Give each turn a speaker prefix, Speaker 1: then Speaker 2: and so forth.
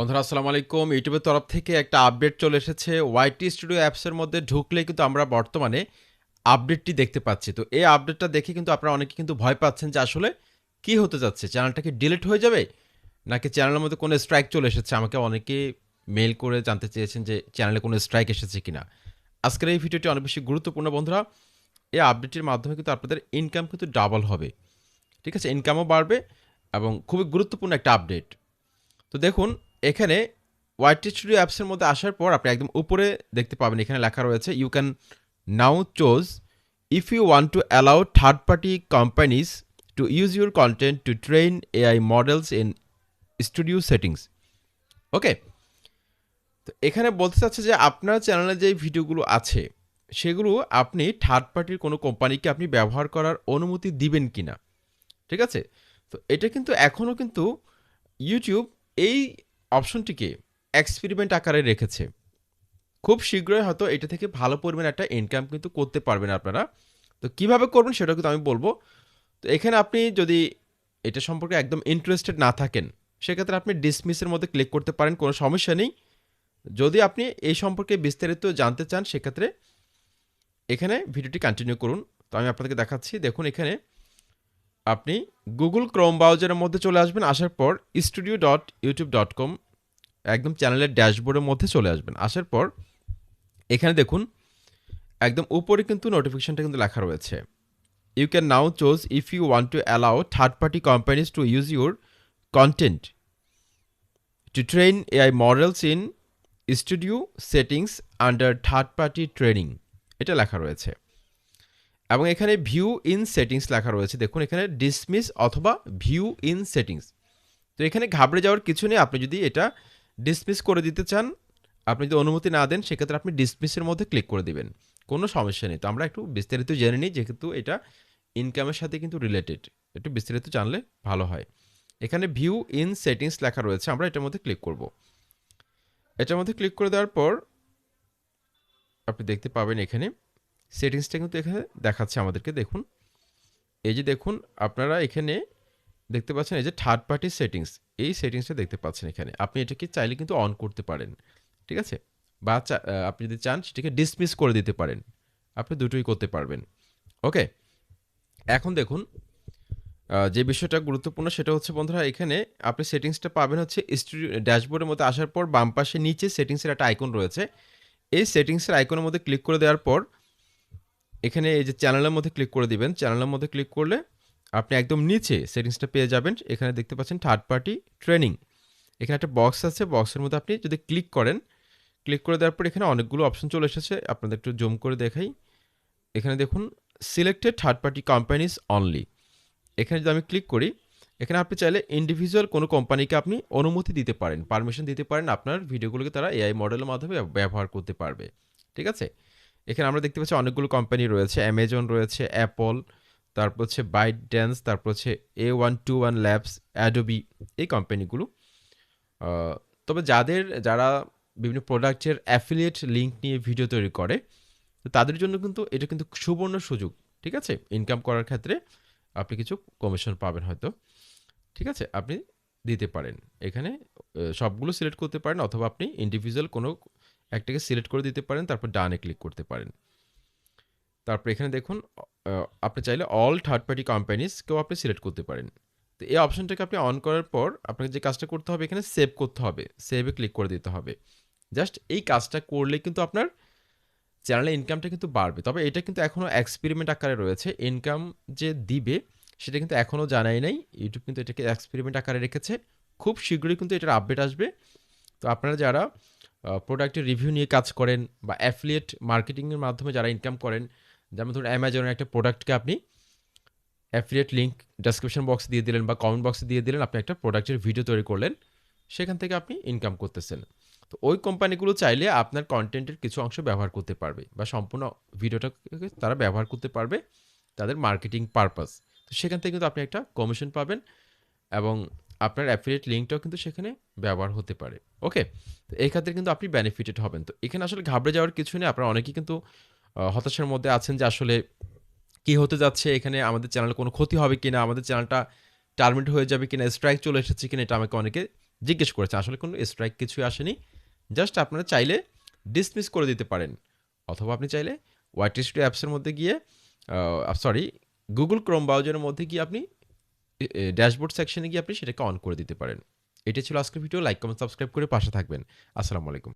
Speaker 1: বন্ধুরা, আসসালামু আলাইকুম। ইউটিউবের তরফ থেকে একটা আপডেট চলে এসেছে। ওয়াইটি স্টুডিও অ্যাপসের মধ্যে ঢুকলে কিন্তু আমরা বর্তমানে আপডেটটি দেখতে পাচ্ছি। তো এই আপডেটটা দেখে কিন্তু আপনারা অনেকে কিন্তু ভয় পাচ্ছেন যে আসলে কি হতে যাচ্ছে। চ্যানেলটা কি ডিলিট হয়ে যাবে? নাকি চ্যানেলের মধ্যে কোনো স্ট্রাইক চলে এসেছে? আমাকে অনেকে মেল করে জানতে চেয়েছেন যে চ্যানেলে কোনো স্ট্রাইক এসেছে কিনা। আজকের এই ভিডিওটি অনেক বেশি গুরুত্বপূর্ণ। বন্ধুরা, এই আপডেটের মাধ্যমে কিন্তু আপনাদের ইনকাম কিন্তু ডাবল হবে। ঠিক আছে? ইনকামও বাড়বে এবং খুবই গুরুত্বপূর্ণ একটা আপডেট তো দেখুন এখানে ওয়াইটি স্টুডিও অ্যাপসের মধ্যে আসার পর আপনি একদম উপরে দেখতে পাবেন, এখানে লেখা রয়েছে you can now choose if you want to allow third party companies to use your content to train AI models in studio settings okay তো এখানে বলতে চাচ্ছে যে আপনার চ্যানেলে যে ভিডিওগুলো আছে, সেগুলো আপনি থার্ড পার্টির কোনো কোম্পানিকে আপনি ব্যবহার করার অনুমতি দিবেন কি না ঠিক আছে? তো এটা কিন্তু এখনও কিন্তু ইউটিউব এই অপশনটিকে এক্সপেরিমেন্ট আকারে রেখেছে। খুব শীঘ্রই হয়তো এটা থেকে ভালো পরিমাণ একটা ইনকাম কিন্তু করতে পারবেন আপনারা। তো কীভাবে করবেন সেটা কিন্তু আমি বলব। তো এখানে আপনি যদি এটা সম্পর্কে একদম ইন্টারেস্টেড না থাকেন, সেক্ষেত্রে আপনি ডিসমিসের মধ্যে ক্লিক করতে পারেন, কোনো সমস্যা নেই। যদি আপনি এই সম্পর্কে বিস্তারিত জানতে চান, সেক্ষেত্রে এখানে ভিডিওটি কন্টিনিউ করুন। তো আমি আপনাদেরকে দেখাচ্ছি। দেখুন এখানে আপনি গুগল ক্রোম ব্রাউজারের মধ্যে চলে আসবেন, আসার পর studio dot YouTube dot com একদম চ্যানেলের ড্যাশবোর্ডের মধ্যে চলে আসবেন। আসার পর এখানে দেখুন, একদম উপরে কিন্তু নোটিফিকেশনটা কিন্তু লেখা রয়েছে। You can now choose if you want to allow third party companies to use your content to train AI models in studio settings under third party training এটা লেখা রয়েছে। এবং এখানে ভিউ ইন সেটিংস লেখা রয়েছে। দেখুন, এখানে ডিসমিস অথবা ভিউ ইন সেটিংস তো এখানে ঘাবড়ে যাওয়ার কিছু নেই। আপনি যদি এটা ডিসমিস করে দিতে চান, আপনি যদি অনুমতি না দেন, সেক্ষেত্রে আপনি ডিসমিসের মধ্যে ক্লিক করে দিবেন। কোনো সমস্যা নেই। তো আমরা একটু বিস্তারিত জেনে নিই, যেহেতু এটা ইনকামের সাথে কিন্তু রিলেটেড একটু বিস্তারিত জানলে ভালো হয়। এখানে ভিউ ইন সেটিংস লেখা রয়েছে। আমরা এটার মধ্যে ক্লিক করব। এটার মধ্যে ক্লিক করে দেওয়ার পর, আপনি দেখতে পাবেন এখানে সেটিংসটা কিন্তু এখানে দেখাচ্ছে আমাদেরকে, দেখুন। এই যে দেখুন, আপনারা এখানে দেখতে পাচ্ছেন এই যে থার্ড পার্টি সেটিংস এই সেটিংসটা দেখতে পাচ্ছেন এখানে। আপনি এটাকে চাইলে কিন্তু অন করতে পারেন, ঠিক আছে? বা আপনি যদি চান সেটাকে ডিসমিস করে দিতে পারেন, আপনি দুটোই করতে পারবেন ওকে এখন দেখুন যে বিষয়টা গুরুত্বপূর্ণ সেটা হচ্ছে, বন্ধুরা, এখানে আপনি সেটিংসটা পাবেন হচ্ছে স্টুডিও, ড্যাশবোর্ডের মধ্যে আসার পর বাম পাশে নিচে সেটিংসের একটা আইকন রয়েছে। এই সেটিংসের আইকনের মধ্যে ক্লিক করে দেওয়ার পর এখানে এই যে চ্যানেলের মধ্যে ক্লিক করে দিবেন। চ্যানেলের মধ্যে ক্লিক করলে আপনি একদম নিচে সেটিংসটা পেয়ে যাবেন। এখানে দেখতে পাচ্ছেন থার্ড পার্টি ট্রেনিং এখানে একটা বক্স আছে। বক্সের মধ্যে আপনি যদি ক্লিক করেন ক্লিক করে দেওয়ার পর এখানে অনেকগুলো অপশন চলে এসেছে। আপনাদের একটু জুম করে দেখাই। এখানে দেখুন selected third party companies only এখানে যদি আমি ক্লিক করি, এখানে আপনি চাইলে ইন্ডিভিজুয়াল কোনো কোম্পানিকে আপনি অনুমতি দিতে পারেন পারমিশন দিতে পারেন। আপনার ভিডিওগুলোকে তারা এআই মডেলের মাধ্যমে ব্যবহার করতে পারবে। ঠিক আছে? এখানে আমরা দেখতে পাচ্ছি অনেকগুলো কোম্পানি রয়েছে অ্যামাজন রয়েছে অ্যাপল তারপর হচ্ছে বাইট ড্যান্স তারপর হচ্ছে A one two one labs Adobe এই কোম্পানিগুলো তবে যাদের, যারা বিভিন্ন প্রোডাক্টের অ্যাফিলিয়েট লিঙ্ক নিয়ে ভিডিও তৈরি করে, তো তাদের জন্য কিন্তু এটা কিন্তু সুবর্ণ সুযোগ, ঠিক আছে? ইনকাম করার ক্ষেত্রে আপনি কিছু কমিশন পাবেন হয়তো, ঠিক আছে? আপনি দিতে পারেন। এখানে সবগুলো সিলেক্ট করতে পারেন অথবা আপনি ইন্ডিভিজুয়াল কোনো একটাকে সিলেক্ট করে দিতে পারেন, তারপর ডানে ক্লিক করতে পারেন। তারপর এখানে দেখুন আপনি চাইলে অল থার্ড পার্টি কোম্পানিজকেও আপনি সিলেক্ট করতে পারেন। তো এই অপশনটাকে আপনি অন করার পর আপনাকে যে কাজটা করতে হবে, এখানে সেভ করতে হবে। সেভে ক্লিক করে দিতে হবে। জাস্ট এই কাজটা করলে কিন্তু আপনার চ্যানেলে ইনকামটা কিন্তু বাড়বে। তবে এটা কিন্তু এখনও এক্সপেরিমেন্ট আকারে রয়েছে। ইনকাম যে দিবে, সেটা কিন্তু এখনও জানাই নাই। ইউটিউব কিন্তু এটাকে এক্সপেরিমেন্ট আকারে রেখেছে। খুব শীঘ্রই কিন্তু এটার আপডেট আসবে। তো আপনারা যারা প্রোডাক্টের রিভিউ নিয়ে কাজ করেন বা অ্যাফিলিয়েট মার্কেটিংয়ের মাধ্যমে যারা ইনকাম করেন, যেমন ধরুন অ্যামাজনের একটা প্রোডাক্টকে আপনি অ্যাফিলিয়েট লিঙ্ক ডেসক্রিপশন বক্স দিয়ে দিলেন বা কমেন্ট বক্সে দিয়ে দিলেন, আপনি একটা প্রোডাক্টের ভিডিও তৈরি করলেন, সেখান থেকে আপনি ইনকাম করতেছেন। তো ওই কোম্পানিগুলো চাইলে আপনার কন্টেন্টের কিছু অংশ ব্যবহার করতে পারবে বা সম্পূর্ণ ভিডিওটাকে তারা ব্যবহার করতে পারবে তাদের মার্কেটিং পারপাস তো সেখান থেকে কিন্তু আপনি একটা কমিশন পাবেন এবং আপনার অ্যাফিলিয়েট লিঙ্কটাও কিন্তু সেখানে ব্যবহার হতে পারে। ওকে তো এই ক্ষেত্রে কিন্তু আপনি বেনিফিটেড হবেন। তো এখানে আসলে ঘাবড়ে যাওয়ার কিছু নেই। আপনারা অনেকেই কিন্তু হতাশার মধ্যে আছেন যে আসলে কি হতে যাচ্ছে, এখানে আমাদের চ্যানেলে কোনো ক্ষতি হবে কি না আমাদের চ্যানেলটা টার্মিনেট হয়ে যাবে কিনা স্ট্রাইক চলে এসেছে কিনা, এটা আমাকে অনেকে জিজ্ঞেস করেছে। আসলে কোনো স্ট্রাইক কিছুই আসেনি। জাস্ট আপনারা চাইলে ডিসমিস করে দিতে পারেন। অথবা আপনি চাইলে ওয়াইটি স্টুডিও অ্যাপসের মধ্যে গিয়ে সরি গুগল ক্রোম ব্রাউজারের মধ্যে গিয়ে আপনি ড্যাশবোর্ড সেকশনে গিয়ে আপনি সেটাকে অন করে দিতে পারেন। এটা ছিল আজকের ভিডিও লাইক কমেন্ট সাবস্ক্রাইব করে পাশে থাকবেন। আসসালামু আলাইকুম।